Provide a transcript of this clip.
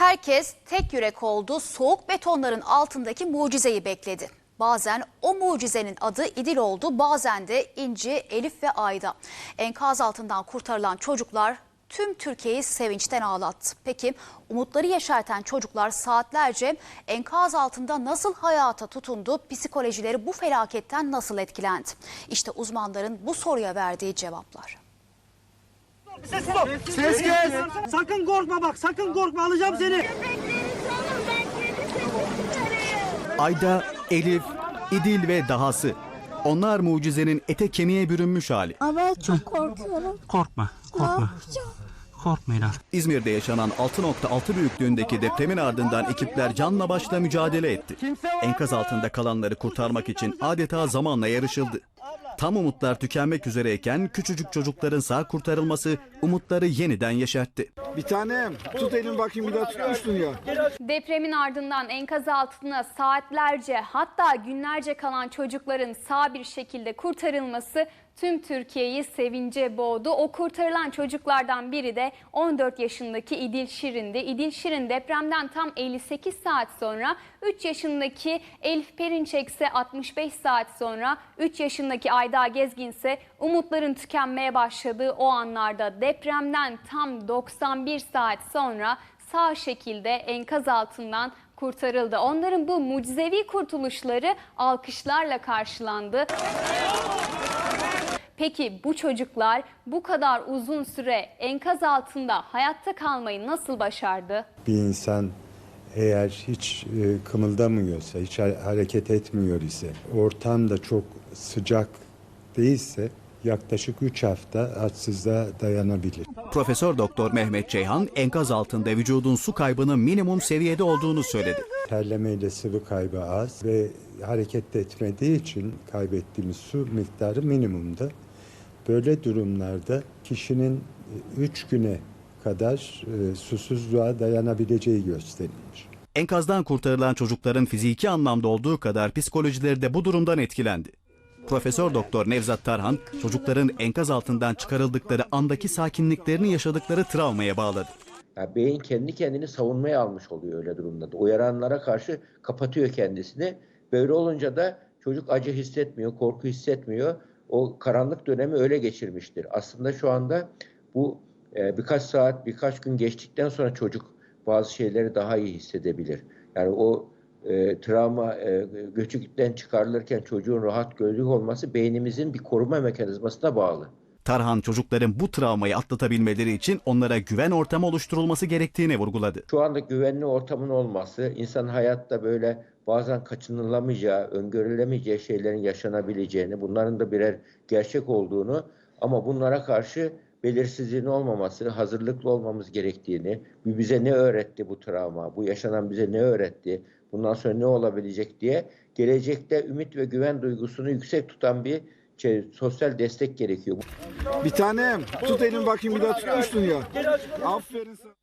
Herkes tek yürek oldu, soğuk betonların altındaki mucizeyi bekledi. Bazen o mucizenin adı İdil oldu, bazen de İnci, Elif ve Ayda. Enkaz altından kurtarılan çocuklar tüm Türkiye'yi sevinçten ağlattı. Peki umutları yeşerten çocuklar saatlerce enkaz altında nasıl hayata tutundu, psikolojileri bu felaketten nasıl etkilendi? İşte uzmanların bu soruya verdiği cevaplar. Ses ol. Ses kes. Sakın korkma bak sakın korkma alacağım seni. Ayda, Elif, İdil ve dahası. Onlar mucizenin ete kemiğe bürünmüş hali. Ama çok korkuyorum. Korkma korkma. Korkmayın. İzmir'de yaşanan 6.6 büyüklüğündeki depremin ardından ekipler canla başla mücadele etti. Enkaz altında kalanları kurtarmak için adeta zamanla yarışıldı. Tam umutlar tükenmek üzereyken küçücük çocukların sağ kurtarılması umutları yeniden yeşertti. Bir tanem tut elimi bakayım bir daha tutmuştun ya. Depremin ardından enkaz altına saatlerce hatta günlerce kalan çocukların sağ bir şekilde kurtarılması tüm Türkiye'yi sevince boğdu. O kurtarılan çocuklardan biri de 14 yaşındaki İdil Şirin'di. İdil Şirin depremden tam 58 saat sonra 3 yaşındaki Elif Perinçek ise 65 saat sonra 3 yaşındaki Ayda Gezgin ise umutların tükenmeye başladığı o anlarda depremden tam 91 saat sonra sağ şekilde enkaz altından kurtarıldı. Onların bu mucizevi kurtuluşları alkışlarla karşılandı. Peki bu çocuklar bu kadar uzun süre enkaz altında hayatta kalmayı nasıl başardı? bir insan eğer hiç e, kımıldamıyorsa, hiç ha- hareket etmiyor ise, ortam da çok sıcak değilse yaklaşık 3 hafta açsızlığa dayanabilir. Profesör Doktor Mehmet Ceyhan enkaz altında vücudun su kaybının minimum seviyede olduğunu söyledi. Terlemeyle sıvı kaybı az ve hareket etmediği için kaybettiğimiz su miktarı minimumda. Böyle durumlarda kişinin 3 güne kadar e, susuzluğa dayanabileceği gösterilmiş. Enkazdan kurtarılan çocukların fiziki anlamda olduğu kadar psikolojileri de bu durumdan etkilendi. Profesör Doktor Nevzat Tarhan, çocukların enkaz altından çıkarıldıkları andaki sakinliklerini yaşadıkları travmaya bağladı. Yani beyin kendi kendini savunmaya almış oluyor öyle durumda. Uyaranlara karşı kapatıyor kendisini. Böyle olunca da çocuk acı hissetmiyor, korku hissetmiyor. O karanlık dönemi öyle geçirmiştir. Aslında şu anda bu e, birkaç saat, birkaç gün geçtikten sonra çocuk bazı şeyleri daha iyi hissedebilir. Yani o e, travma e, göçükten çıkarılırken çocuğun rahat gözlük olması beynimizin bir koruma mekanizmasına bağlı. Tarhan çocukların bu travmayı atlatabilmeleri için onlara güven ortamı oluşturulması gerektiğini vurguladı. Şu anda güvenli ortamın olması, insan hayatta böyle bazen kaçınılamayacağı, öngörülemeyeceği şeylerin yaşanabileceğini, bunların da birer gerçek olduğunu ama bunlara karşı belirsizliğin olmaması, hazırlıklı olmamız gerektiğini, bize ne öğretti bu travma, bu yaşanan bize ne öğretti, bundan sonra ne olabilecek diye gelecekte ümit ve güven duygusunu yüksek tutan bir şey, sosyal destek gerekiyor. Bir tanem tut elimi bakayım bir daha tutmuştun ya. Aferin sana.